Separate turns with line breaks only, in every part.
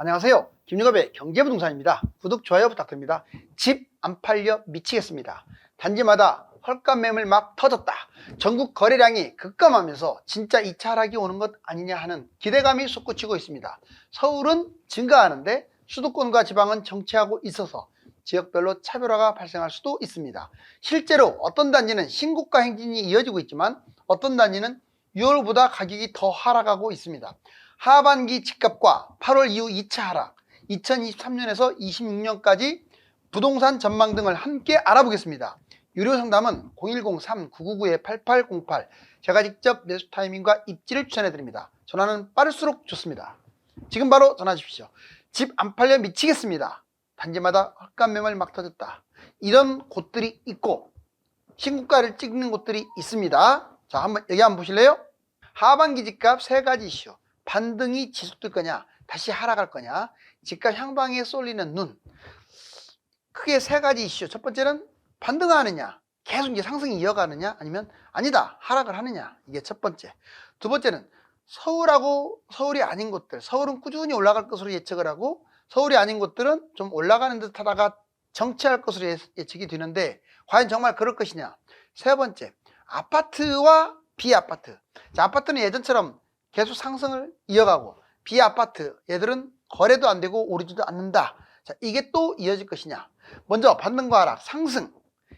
안녕하세요. 김유갑의 경제부동산입니다. 구독, 좋아요 부탁드립니다. 집 안 팔려 미치겠습니다. 단지마다 헐값 매물 막 터졌다. 전국 거래량이 급감하면서 진짜 2차 하락이 오는 것 아니냐 하는 기대감이 솟구치고 있습니다. 서울은 증가하는데 수도권과 지방은 정체하고 있어서 지역별로 차별화가 발생할 수도 있습니다. 실제로 어떤 단지는 신고가 행진이 이어지고 있지만 어떤 단지는 6월보다 가격이 더 하락하고 있습니다. 하반기 집값과 8월 이후 2차 하락, 2023년에서 26년까지 부동산 전망 등을 함께 알아보겠습니다. 유료 상담은 010-3999-8808 제가 직접 매수 타이밍과 입지를 추천해 드립니다. 전화는 빠를수록 좋습니다. 지금 바로 전화 주십시오. 집 안 팔려 미치겠습니다. 단지마다 헐값 매물 막 터졌다. 이런 곳들이 있고 신고가를 찍는 곳들이 있습니다. 자, 한번 여기 한번 보실래요? 하반기 집값 세 가지 이슈. 반등이 지속될 거냐, 다시 하락할 거냐, 집값 향방에 쏠리는 눈. 크게 세 가지 이슈. 첫 번째는 반등하느냐, 계속 이제 상승이 이어가느냐, 아니면 아니다, 하락을 하느냐. 이게 첫 번째. 두 번째는 서울하고 서울이 아닌 곳들. 서울은 꾸준히 올라갈 것으로 예측을 하고, 서울이 아닌 곳들은 좀 올라가는 듯 하다가 정체할 것으로 예- 예측이 되는데, 과연 정말 그럴 것이냐. 세 번째, 아파트와 비아파트. 자, 아파트는 예전처럼 계속 상승을 이어가고, 비아파트, 얘들은 거래도 안 되고 오르지도 않는다. 자, 이게 또 이어질 것이냐. 먼저 반등과 하락, 상승.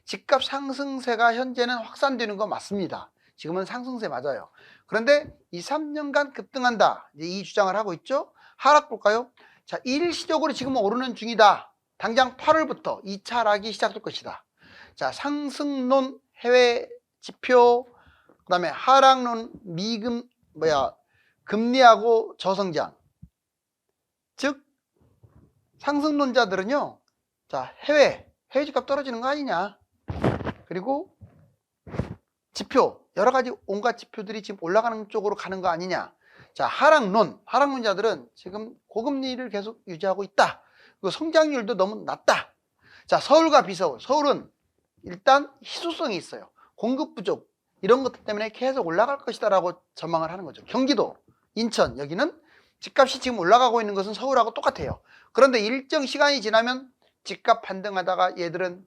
집값 상승세가 현재는 확산되는 거 맞습니다. 지금은 상승세 맞아요. 그런데 이 3년간 급등한다. 이제 이 주장을 하고 있죠. 하락 볼까요? 자, 일시적으로 지금은 오르는 중이다. 당장 8월부터 2차 하락이 시작될 것이다. 자, 상승론 해외 지표, 그 다음에 하락론 미금, 뭐야, 금리하고 저성장. 즉, 상승론자들은요, 자, 해외, 해외 집값 떨어지는 거 아니냐. 그리고 지표, 여러 가지 온갖 지표들이 지금 올라가는 쪽으로 가는 거 아니냐. 자, 하락론, 하락론자들은 지금 고금리를 계속 유지하고 있다. 그리고 성장률도 너무 낮다. 자, 서울과 비서울. 서울은 일단 희소성이 있어요. 공급 부족, 이런 것들 때문에 계속 올라갈 것이다 라고 전망을 하는 거죠. 경기도, 인천, 여기는 집값이 지금 올라가고 있는 것은 서울하고 똑같아요. 그런데 일정 시간이 지나면 집값 반등하다가 얘들은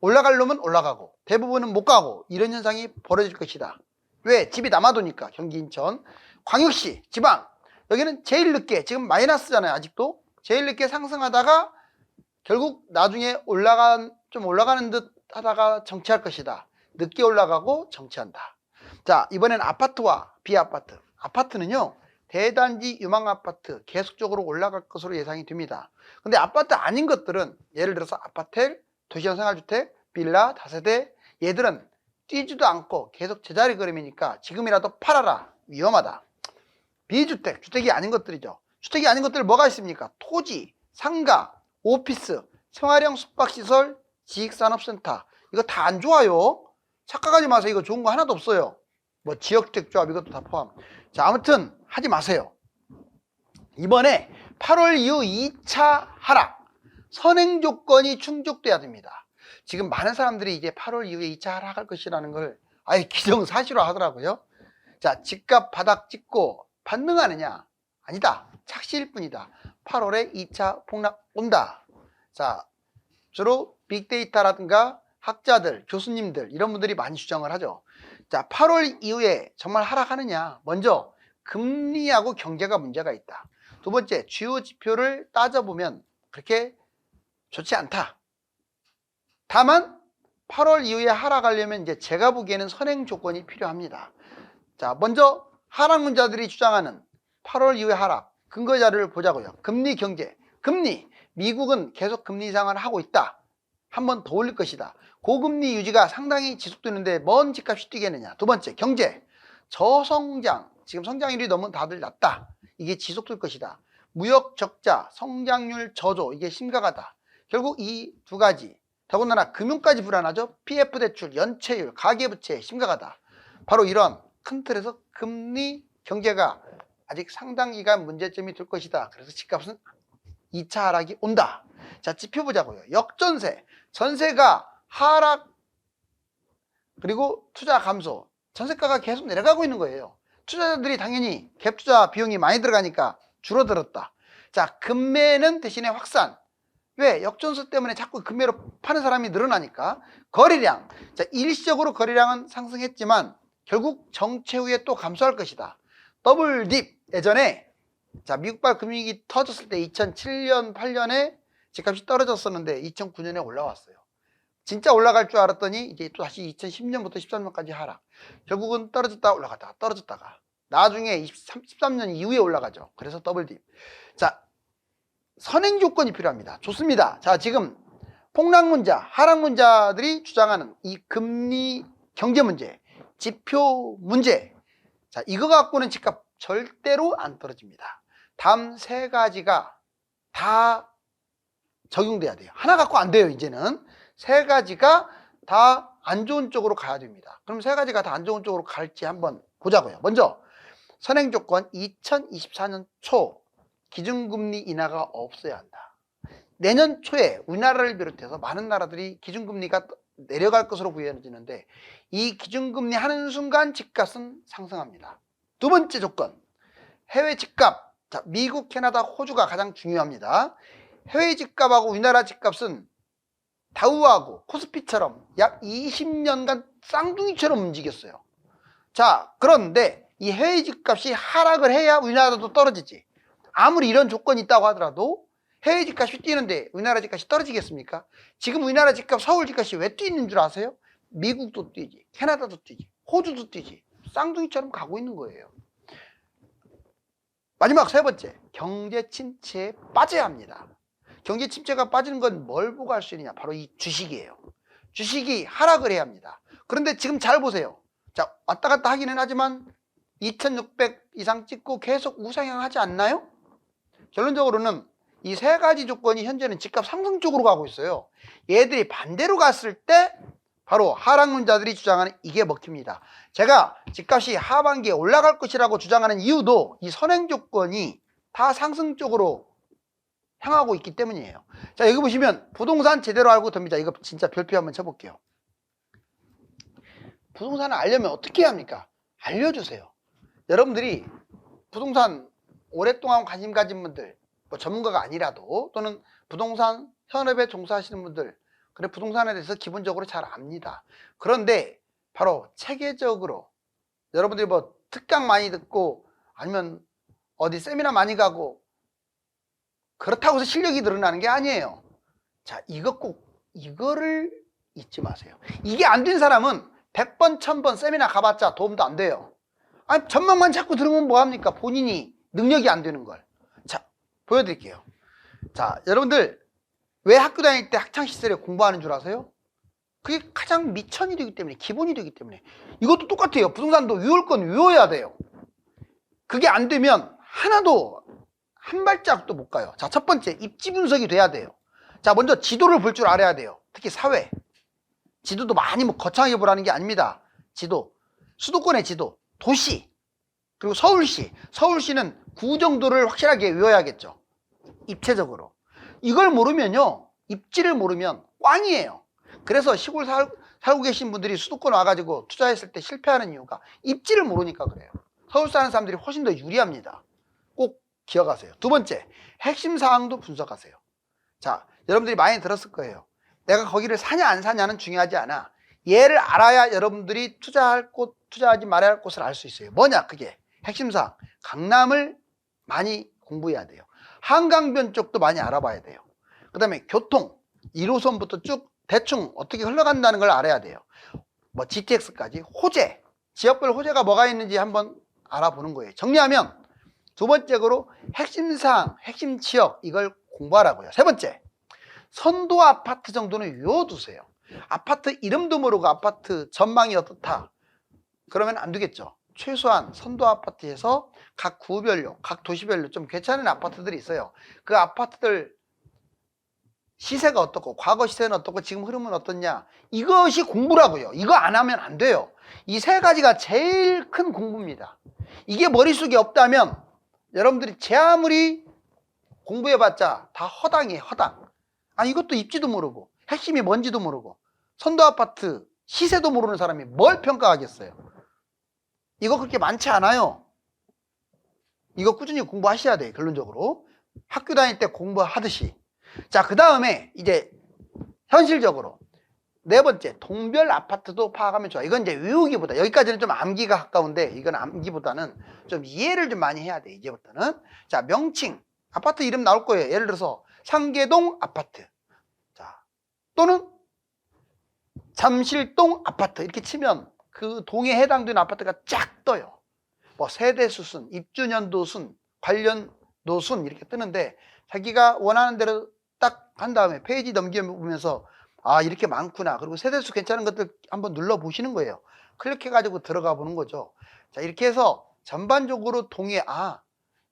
올라갈 놈은 올라가고 대부분은 못 가고 이런 현상이 벌어질 것이다. 왜? 집이 남아도니까 경기 인천 광역시 지방 여기는 제일 늦게 지금 마이너스잖아요 아직도 제일 늦게 상승하다가 결국 나중에 올라간 좀 올라가는 듯 하다가 정체할 것이다. 늦게 올라가고 정체한다. 자 이번엔 아파트와 비아파트 아파트는요 대단지 유망 아파트 계속적으로 올라갈 것으로 예상이 됩니다. 근데 아파트 아닌 것들은 예를 들어서 아파텔, 도시형 생활주택, 빌라, 다세대 얘들은 뛰지도 않고 계속 제자리 걸음이니까 지금이라도 팔아라 위험하다. 비주택, 주택이 아닌 것들이죠. 주택이 아닌 것들 뭐가 있습니까? 토지, 상가, 오피스, 생활형 숙박시설, 지익산업센터 이거 다 안 좋아요. 착각하지 마세요. 이거 좋은 거 하나도 없어요. 뭐 지역주택조합 이것도 다 포함. 자 아무튼 하지 마세요. 이번에 8월 이후 2차 하락 선행 조건이 충족돼야 됩니다. 지금 많은 사람들이 이제 8월 이후에 2차 하락할 것이라는 걸 아예 기정사실화 하더라고요. 자 집값 바닥 찍고 반등하느냐? 아니다. 착시일 뿐이다. 8월에 2차 폭락 온다. 자 주로 빅데이터라든가 학자들, 교수님들 이런 분들이 많이 주장을 하죠. 자, 8월 이후에 정말 하락하느냐? 먼저 금리하고 경제가 문제가 있다. 두 번째, 주요 지표를 따져보면 그렇게 좋지 않다. 다만 8월 이후에 하락하려면 이제 제가 보기에는 선행 조건이 필요합니다. 자, 먼저 하락론자들이 주장하는 8월 이후에 하락 근거 자료를 보자고요. 금리 경제, 금리 미국은 계속 금리 인상을 하고 있다. 한 번 더 올릴 것이다. 고금리 유지가 상당히 지속되는데 뭔 집값이 뛰겠느냐. 두 번째, 경제. 저성장. 지금 성장률이 너무 다들 낮다. 이게 지속될 것이다. 무역 적자, 성장률 저조. 이게 심각하다. 결국 이 두 가지. 더군다나 금융까지 불안하죠. PF 대출, 연체율, 가계부채 심각하다. 바로 이런 큰 틀에서 금리 경제가 아직 상당 기간 문제점이 될 것이다. 그래서 집값은 2차 하락이 온다. 자, 지표 보자고요. 역전세. 전세가 하락 그리고 투자 감소. 전세가가 계속 내려가고 있는 거예요. 투자자들이 당연히 갭 투자 비용이 많이 들어가니까 줄어들었다. 자, 금매는 대신에 확산. 왜? 역전수 때문에 자꾸 금매로 파는 사람이 늘어나니까. 거래량. 자, 일시적으로 거래량은 상승했지만 결국 정체 후에 또 감소할 것이다. 더블 딥. 예전에 자, 미국발 금융위기 터졌을 때 2007년, 8년에 집값이 떨어졌었는데 2009년에 올라왔어요. 진짜 올라갈 줄 알았더니 이제 또 다시 2010년부터 13년까지 하락. 결국은 떨어졌다 올라갔다가 떨어졌다가 나중에 23, 13년 이후에 올라가죠. 그래서 더블 딥. 자, 선행 조건이 필요합니다. 좋습니다. 자, 지금 폭락문자, 하락문자들이 주장하는 이 금리 경제 문제, 지표 문제. 자, 이거 갖고는 집값 절대로 안 떨어집니다. 다음 세 가지가 다 적용돼야 돼요. 하나 갖고 안 돼요, 이제는. 세 가지가 다 안 좋은 쪽으로 가야 됩니다. 그럼 세 가지가 다 안 좋은 쪽으로 갈지 한번 보자고요. 먼저, 선행 조건 2024년 초 기준금리 인하가 없어야 한다. 내년 초에 우리나라를 비롯해서 많은 나라들이 기준금리가 내려갈 것으로 보여지는데 이 기준금리 하는 순간 집값은 상승합니다. 두 번째 조건, 해외 집값. 자, 미국, 캐나다, 호주가 가장 중요합니다. 해외 집값하고 우리나라 집값은 다우하고 코스피처럼 약 20년간 쌍둥이처럼 움직였어요. 자, 그런데 이 해외 집값이 하락을 해야 우리나라도 떨어지지. 아무리 이런 조건이 있다고 하더라도 해외 집값이 뛰는데 우리나라 집값이 떨어지겠습니까? 지금 우리나라 집값, 서울 집값이 왜 뛰는 줄 아세요? 미국도 뛰지, 캐나다도 뛰지, 호주도 뛰지. 쌍둥이처럼 가고 있는 거예요. 마지막 세 번째, 경제 침체에 빠져야 합니다. 경제 침체가 빠지는 건 뭘 보고 할 수 있느냐? 바로 이 주식이에요. 주식이 하락을 해야 합니다. 그런데 지금 잘 보세요. 자, 왔다 갔다 하기는 하지만 2600 이상 찍고 계속 우상향하지 않나요? 결론적으로는 이 세 가지 조건이 현재는 집값 상승 쪽으로 가고 있어요. 얘들이 반대로 갔을 때 바로 하락론자들이 주장하는 이게 먹힙니다. 제가 집값이 하반기에 올라갈 것이라고 주장하는 이유도 이 선행 조건이 다 상승 쪽으로 향하고 있기 때문이에요. 자, 여기 보시면 부동산 제대로 알고 됩니다. 이거 진짜 별표 한번 쳐볼게요. 부동산을 알려면 어떻게 합니까? 알려주세요. 여러분들이 부동산 오랫동안 관심 가진 분들, 뭐 전문가가 아니라도 또는 부동산 현업에 종사하시는 분들, 그래 부동산에 대해서 기본적으로 잘 압니다. 그런데 바로 체계적으로 여러분들이 뭐 특강 많이 듣고 아니면 어디 세미나 많이 가고 그렇다고 해서 실력이 늘어나는 게 아니에요. 자, 이거 꼭 이거를 잊지 마세요. 이게 안 된 사람은 100번, 1000번 세미나 가봤자 도움도 안 돼요. 아니, 전망만 자꾸 들으면 뭐합니까? 본인이 능력이 안 되는 걸. 자, 보여드릴게요. 자, 여러분들, 왜 학교 다닐 때 학창시절에 공부하는 줄 아세요? 그게 가장 미천이 되기 때문에, 기본이 되기 때문에. 이것도 똑같아요. 부동산도 외울 건 외워야 돼요. 그게 안 되면 하나도 한 발짝도 못 가요. 자, 첫 번째, 입지 분석이 돼야 돼요. 자, 먼저 지도를 볼 줄 알아야 돼요. 특히 사회. 지도도 많이 뭐 거창하게 보라는 게 아닙니다. 지도. 수도권의 지도. 도시. 그리고 서울시. 서울시는 구 정도를 확실하게 외워야겠죠. 입체적으로. 이걸 모르면요. 입지를 모르면 꽝이에요. 그래서 시골 살, 살고 계신 분들이 수도권 와가지고 투자했을 때 실패하는 이유가 입지를 모르니까 그래요. 서울 사는 사람들이 훨씬 더 유리합니다. 꼭 기억하세요. 두 번째, 핵심 사항도 분석하세요. 자, 여러분들이 많이 들었을 거예요. 내가 거기를 사냐 안 사냐는 중요하지 않아. 얘를 알아야 여러분들이 투자할 곳, 투자하지 말아야 할 곳을 알 수 있어요. 뭐냐, 그게. 핵심 사항. 강남을 많이 공부해야 돼요. 한강변 쪽도 많이 알아봐야 돼요. 그 다음에 교통, 1호선부터 쭉 대충 어떻게 흘러간다는 걸 알아야 돼요. 뭐 GTX까지 호재, 지역별 호재가 뭐가 있는지 한번 알아보는 거예요. 정리하면 두 번째로 핵심 사항, 핵심 지역 이걸 공부하라고요. 세 번째, 선도 아파트 정도는 외워두세요. 아파트 이름도 모르고 아파트 전망이 어떻다. 그러면 안 되겠죠. 최소한 선도 아파트에서 각 구별로, 각 도시별로 좀 괜찮은 아파트들이 있어요. 그 아파트들 시세가 어떻고, 과거 시세는 어떻고, 지금 흐름은 어떻냐. 이것이 공부라고요. 이거 안 하면 안 돼요. 이 세 가지가 제일 큰 공부입니다. 이게 머릿속에 없다면 여러분들이 제 아무리 공부해봤자 다 허당이에요, 허당. 아, 이것도 입지도 모르고, 핵심이 뭔지도 모르고, 선도 아파트 시세도 모르는 사람이 뭘 평가하겠어요? 이거 그렇게 많지 않아요. 이거 꾸준히 공부하셔야 돼요, 결론적으로. 학교 다닐 때 공부하듯이. 자, 그 다음에 이제 현실적으로 네 번째, 동별 아파트도 파악하면 좋아. 이건 이제 외우기보다, 여기까지는 좀 암기가 가까운데, 이건 암기보다는 좀 이해를 좀 많이 해야 돼, 이제부터는. 자, 명칭. 아파트 이름 나올 거예요. 예를 들어서, 상계동 아파트. 자, 또는 잠실동 아파트. 이렇게 치면 그 동에 해당되는 아파트가 쫙 떠요. 뭐, 세대수 순, 입주년도 순, 관련도 순, 이렇게 뜨는데, 자기가 원하는 대로 딱 한 다음에 페이지 넘겨보면서 아 이렇게 많구나. 그리고 세대수 괜찮은 것들 한번 눌러 보시는 거예요. 클릭해 가지고 들어가 보는 거죠. 자 이렇게 해서 전반적으로 동해 아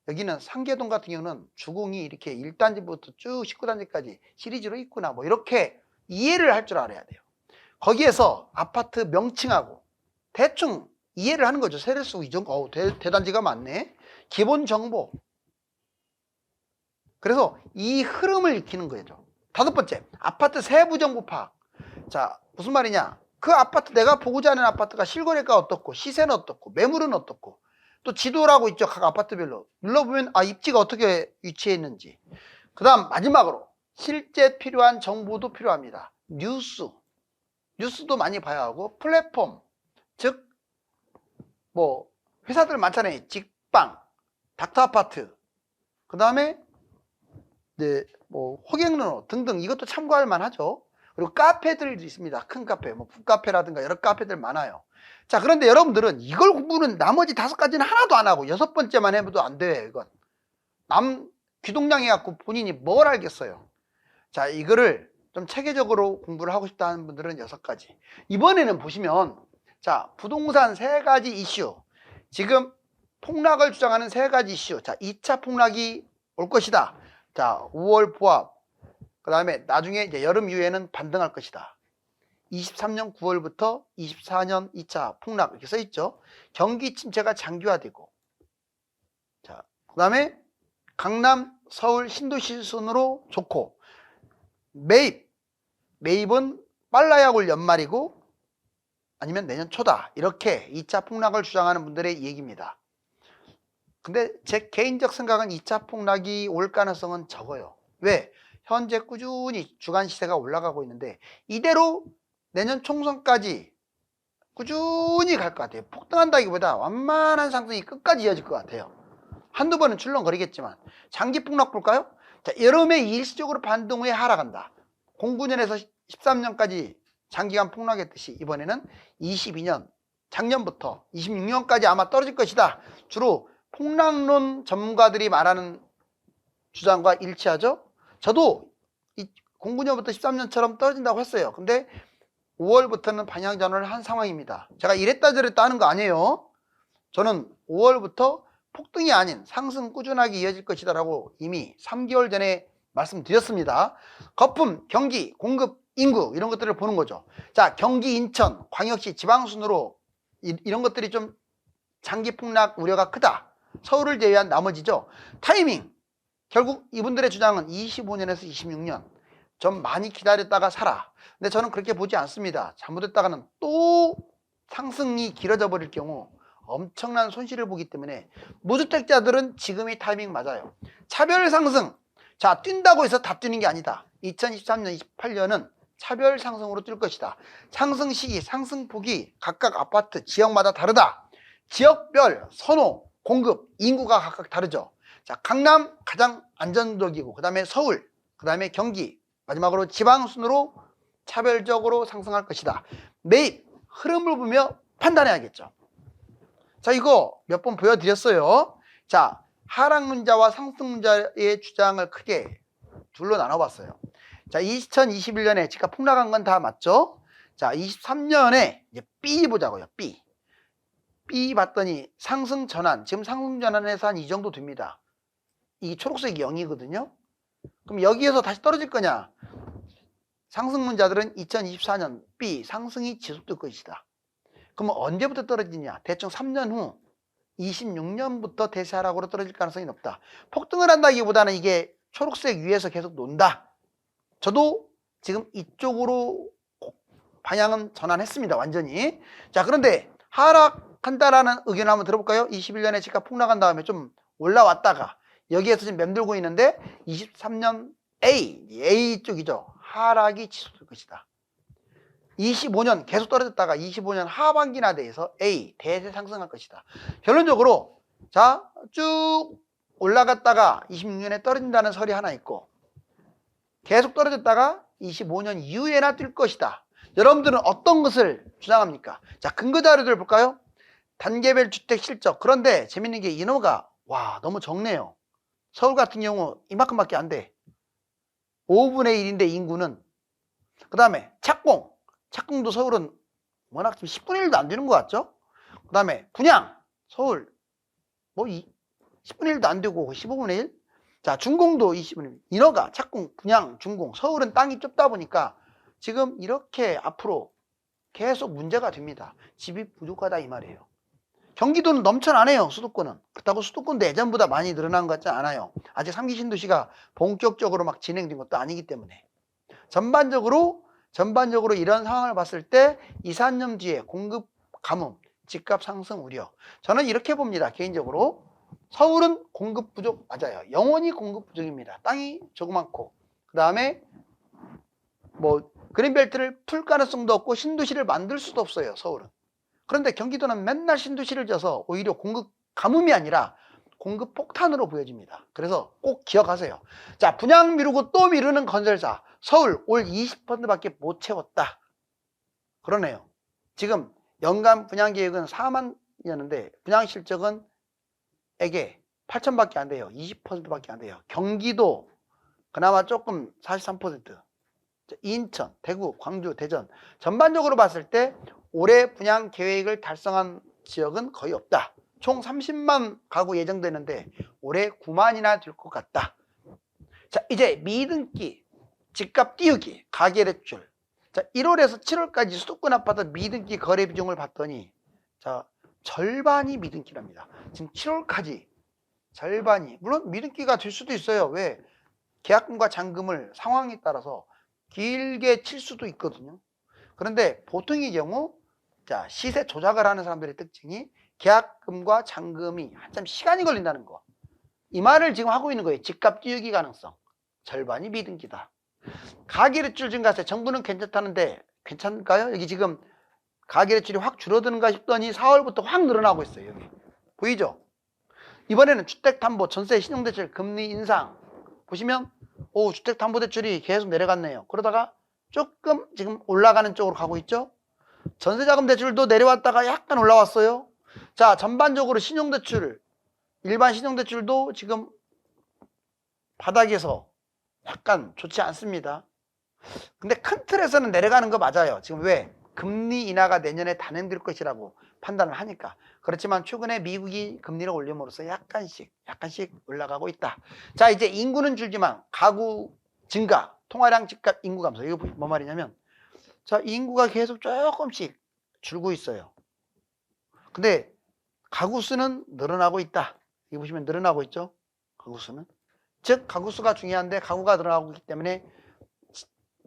여기는 상계동 같은 경우는 주공이 이렇게 1단지부터 쭉 19단지까지 시리즈로 있구나. 뭐 이렇게 이해를 할 줄 알아야 돼요. 거기에서 아파트 명칭하고 대충 이해를 하는 거죠. 세대수 이전 어 대, 대단지가 많네. 기본 정보. 그래서 이 흐름을 익히는 거죠. 다섯 번째, 아파트 세부 정보 파악. 자, 무슨 말이냐? 그 아파트 내가 보고자 하는 아파트가 실거래가 어떻고 시세는 어떻고 매물은 어떻고 또 지도라고 있죠. 각 아파트별로. 눌러보면 아 입지가 어떻게 위치해 있는지. 그 다음 마지막으로 실제 필요한 정보도 필요합니다. 뉴스. 뉴스도 많이 봐야 하고 플랫폼. 즉 뭐 회사들 많잖아요. 직방, 닥터 아파트. 그 다음에 네, 뭐 호갱로 등등 이것도 참고할 만하죠. 그리고 카페들도 있습니다. 큰 카페, 뭐 북카페라든가 여러 카페들 많아요. 자, 그런데 여러분들은 이걸 공부는 나머지 다섯 가지는 하나도 안 하고 여섯 번째만 해도 안 돼요. 이건 남 귀동냥 해 갖고 본인이 뭘 알겠어요. 자, 이거를 좀 체계적으로 공부를 하고 싶다 하는 분들은 여섯 가지. 이번에는 보시면 자, 부동산 세 가지 이슈. 지금 폭락을 주장하는 세 가지 이슈. 자, 2차 폭락이 올 것이다. 자, 5월 포합. 그 다음에 나중에 이제 여름 이후에는 반등할 것이다. 23년 9월부터 24년 2차 폭락 이렇게 써 있죠. 경기 침체가 장기화되고. 자, 그 다음에 강남, 서울 신도시 순으로 좋고. 매입. 매입은 빨라야 올 연말이고 아니면 내년 초다. 이렇게 2차 폭락을 주장하는 분들의 얘기입니다. 근데 제 개인적 생각은 2차 폭락이 올 가능성은 적어요. 왜? 현재 꾸준히 주간 시세가 올라가고 있는데 이대로 내년 총선까지 꾸준히 갈 것 같아요. 폭등한다기보다 완만한 상승이 끝까지 이어질 것 같아요. 한두 번은 출렁거리겠지만 장기 폭락 볼까요? 자, 여름에 일시적으로 반등 후에 하락한다. 09년에서 13년까지 장기간 폭락했듯이 이번에는 22년 작년부터 26년까지 아마 떨어질 것이다. 주로 폭락론 전문가들이 말하는 주장과 일치하죠. 저도 09년부터 13년처럼 떨어진다고 했어요. 근데 5월부터는 방향 전환을 한 상황입니다. 제가 이랬다 저랬다 하는 거 아니에요. 저는 5월부터 폭등이 아닌 상승 꾸준하게 이어질 것이다라고 이미 3개월 전에 말씀드렸습니다. 거품, 경기, 공급, 인구 이런 것들을 보는 거죠. 자, 경기, 인천, 광역시, 지방 순으로 이, 이런 것들이 좀 장기 폭락 우려가 크다. 서울을 제외한 나머지죠. 타이밍. 결국 이분들의 주장은 25년에서 26년. 좀 많이 기다렸다가 살아. 근데 저는 그렇게 보지 않습니다. 잘못했다가는 또 상승이 길어져 버릴 경우 엄청난 손실을 보기 때문에 무주택자들은 지금이 타이밍 맞아요. 차별 상승. 자, 뛴다고 해서 다 뛰는 게 아니다. 2023년, 28년은 차별 상승으로 뛸 것이다. 상승 시기, 상승 폭이 각각 아파트, 지역마다 다르다. 지역별 선호, 공급, 인구가 각각 다르죠. 자, 강남 가장 안전적이고, 그 다음에 서울, 그 다음에 경기, 마지막으로 지방 순으로 차별적으로 상승할 것이다. 매입 흐름을 보며 판단해야겠죠. 자, 이거 몇 번 보여드렸어요. 자, 하락 문자와 상승 문자의 주장을 크게 둘로 나눠봤어요. 자, 2021년에 제가 폭락한 건 다 맞죠? 자, 23년에 이제 B 보자고요. B. B 봤더니 상승 전환. 지금 상승 전환에서 한 이 정도 됩니다. 이 초록색이 0이거든요. 그럼 여기에서 다시 떨어질 거냐? 상승 문자들은 2024년 B 상승이 지속될 것이다. 그러면 언제부터 떨어지냐? 대충 3년 후 26년부터 대세 하락으로 떨어질 가능성이 높다. 폭등을 한다기보다는 이게 초록색 위에서 계속 논다. 저도 지금 이쪽으로 방향은 전환했습니다. 완전히. 자, 그런데 하락 한다라는 의견을 한번 들어볼까요? 21년에 집값 폭락한 다음에 좀 올라왔다가 여기에서 지금 맴돌고 있는데 23년 A, A 쪽이죠. 하락이 치솟을 것이다. 25년 계속 떨어졌다가 25년 하반기나 돼서 A 대세 상승할 것이다. 결론적으로 자 쭉 올라갔다가 26년에 떨어진다는 설이 하나 있고 계속 떨어졌다가 25년 이후에나 뛸 것이다. 여러분들은 어떤 것을 주장합니까? 자 근거 자료들 볼까요? 단계별 주택 실적 그런데 재밌는 게 인허가 와 너무 적네요. 서울 같은 경우 이만큼밖에 안 돼. 5분의 1인데 인구는 그 다음에 착공 착공도 서울은 워낙 지금 10분의 1도 안 되는 것 같죠? 그 다음에 분양 서울 뭐 이, 10분의 1도 안 되고 15분의 1? 자 준공도 20분의 1 인허가 착공 분양 준공 서울은 땅이 좁다 보니까 지금 이렇게 앞으로 계속 문제가 됩니다. 집이 부족하다 이 말이에요. 경기도는 넘쳐나네요 수도권은. 그렇다고 수도권도 예전보다 많이 늘어난 것 같지 않아요. 아직 3기 신도시가 본격적으로 막 진행된 것도 아니기 때문에. 전반적으로 전반적으로 이런 상황을 봤을 때 2, 3년 뒤에 공급 가뭄 집값 상승 우려. 저는 이렇게 봅니다 개인적으로. 서울은 공급 부족 맞아요. 영원히 공급 부족입니다. 땅이 조그맣고. 그 다음에 뭐 그린벨트를 풀 가능성도 없고 신도시를 만들 수도 없어요 서울은 그런데 경기도는 맨날 신도시를 져서 오히려 공급 가뭄이 아니라 공급 폭탄으로 보여집니다. 그래서 꼭 기억하세요. 자, 분양 미루고 또 미루는 건설사. 서울 올 20%밖에 못 채웠다. 그러네요. 지금 연간 분양 계획은 4만이었는데 분양 실적은 에게 8천밖에 안 돼요. 20%밖에 안 돼요. 경기도 그나마 조금 43%. 인천, 대구, 광주, 대전 전반적으로 봤을 때 올해 분양 계획을 달성한 지역은 거의 없다. 총 30만 가구 예정되는데 올해 9만이나 될 것 같다. 자, 이제 미등기, 집값 띄우기, 가계대출. 자, 1월에서 7월까지 수도권 아파트 미등기 거래 비중을 봤더니 자, 절반이 미등기랍니다. 지금 7월까지 절반이 물론 미등기가 될 수도 있어요. 왜? 계약금과 잔금을 상황에 따라서 길게 칠 수도 있거든요. 그런데 보통의 경우 자, 시세 조작을 하는 사람들의 특징이 계약금과 잔금이 한참 시간이 걸린다는 거. 이 말을 지금 하고 있는 거예요. 집값 띄우기 가능성. 절반이 미등기다. 가계대출 증가세 정부는 괜찮다는데 괜찮을까요? 여기 지금 가계대출이 확 줄어드는가 싶더니 4월부터 확 늘어나고 있어요. 여기 보이죠? 이번에는 주택담보, 전세, 신용대출, 금리 인상 보시면 오 주택담보대출이 계속 내려갔네요. 그러다가 조금 지금 올라가는 쪽으로 가고 있죠? 전세자금 대출도 내려왔다가 약간 올라왔어요. 자, 전반적으로 신용대출, 일반 신용대출도 지금 바닥에서 약간 좋지 않습니다. 근데 큰 틀에서는 내려가는 거 맞아요. 지금 왜? 금리 인하가 내년에 단행될 것이라고 판단을 하니까. 그렇지만 최근에 미국이 금리를 올림으로써 약간씩, 약간씩 올라가고 있다. 자, 이제 인구는 줄지만 가구 증가, 통화량 집값 인구 감소. 이거 뭐 말이냐면 자, 인구가 계속 조금씩 줄고 있어요. 근데 가구 수는 늘어나고 있다. 여기 보시면 늘어나고 있죠? 가구 수는. 즉, 가구 수가 중요한데 가구가 늘어나고 있기 때문에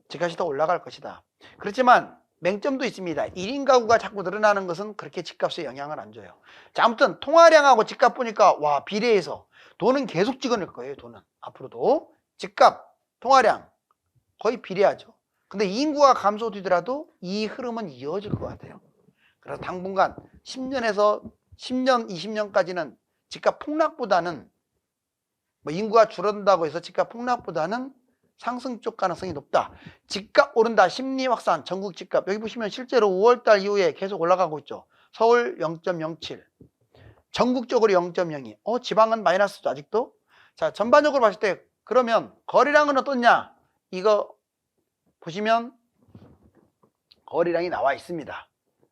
집값이 더 올라갈 것이다. 그렇지만 맹점도 있습니다. 1인 가구가 자꾸 늘어나는 것은 그렇게 집값에 영향을 안 줘요. 자, 아무튼 통화량하고 집값 보니까 와, 비례해서 돈은 계속 찍어낼 거예요, 돈은. 앞으로도 집값, 통화량 거의 비례하죠. 근데 인구가 감소되더라도 이 흐름은 이어질 것 같아요. 그래서 당분간 10년에서 10년, 20년까지는 집값 폭락보다는 뭐 인구가 줄어든다고 해서 집값 폭락보다는 상승 쪽 가능성이 높다. 집값 오른다. 심리 확산. 전국 집값. 여기 보시면 실제로 5월달 이후에 계속 올라가고 있죠. 서울 0.07. 전국적으로 0.02. 어, 지방은 마이너스죠. 아직도. 자, 전반적으로 봤을 때 그러면 거래량은 어떻냐? 이거 보시면 거래량이 나와 있습니다.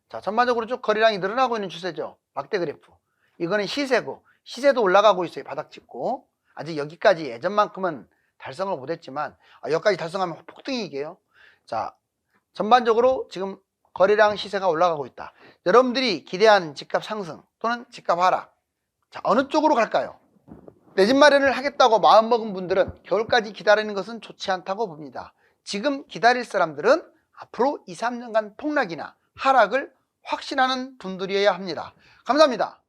자, 전반적으로 쭉 거래량이 늘어나고 있는 추세죠. 막대 그래프. 이거는 시세고, 시세도 올라가고 있어요. 바닥 찍고. 아직 여기까지 예전만큼은 달성을 못했지만, 아, 여기까지 달성하면 폭등이게요. 자, 전반적으로 지금 거래량 시세가 올라가고 있다. 여러분들이 기대한 집값 상승 또는 집값 하락. 자, 어느 쪽으로 갈까요? 내 집 마련을 하겠다고 마음먹은 분들은 겨울까지 기다리는 것은 좋지 않다고 봅니다. 지금 기다릴 사람들은 앞으로 2, 3년간 폭락이나 하락을 확신하는 분들이어야 합니다. 감사합니다.